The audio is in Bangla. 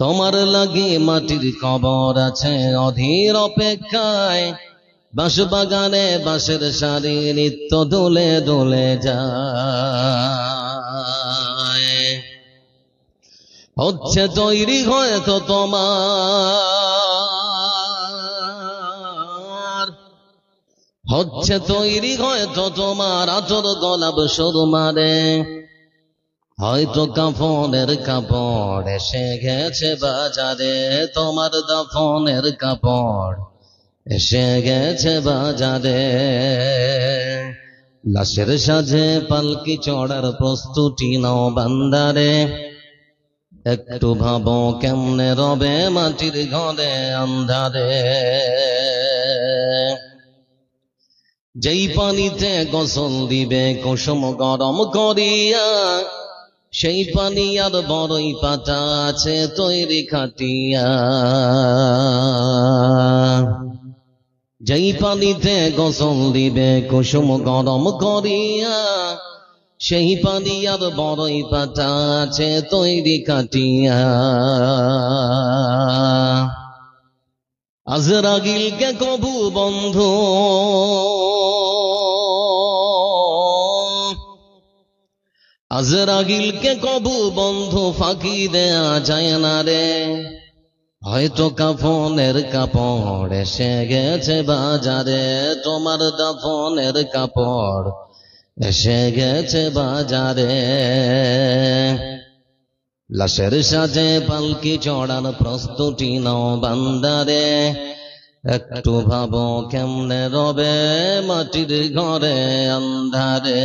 তোমার লাগি মাটির কবর আছে অধীর অপেক্ষায়। বাঁশ বাগানে বাঁশের সারি নিত্য দোলে দোলে যায়। হচ্ছে তৈরি হয়তো তোমার। হচ্ছে তৈরি হয়তো তোমার আচর গলাব সরু মারে হয়তো কাফনের কাপড় এসে গেছে বাজারে, তোমার দাফনের কাপড় এসে গেছে বাজারে। লাশের সাজে পালকি চড়ার প্রস্তুতি নাও বান্দারে, একটু ভাবো কেমনে রবে মাটির ঘরে আন্ধারে। যেই পানিতে গোসল দিবে, কুসুম গরম করিয়া সেই পানি আর বড়ই পাতা আছে তৈরি খাটিয়া। যেই পানিতে গোসল দিবে, কুসুম গরম করিয়া, সেই পানি আর বড়ই পাতা আছে তৈরি কাটিয়া আজরাগিলকে কবু বন্ধু আজরাগিলকে কবু বন্ধু ফাঁকি দেয়া যায় না রে। হয়তো কাফনের কাপড় এসে গেছে বাজারে, তোমার দাফনের কাপড় এসে গেছে বাজারে। লাশের সাজে পালকি চড়ার প্রস্তুতি নাও বান্দারে, একটু ভাবো কেমনে রবে মাটির ঘরে আন্ধারে।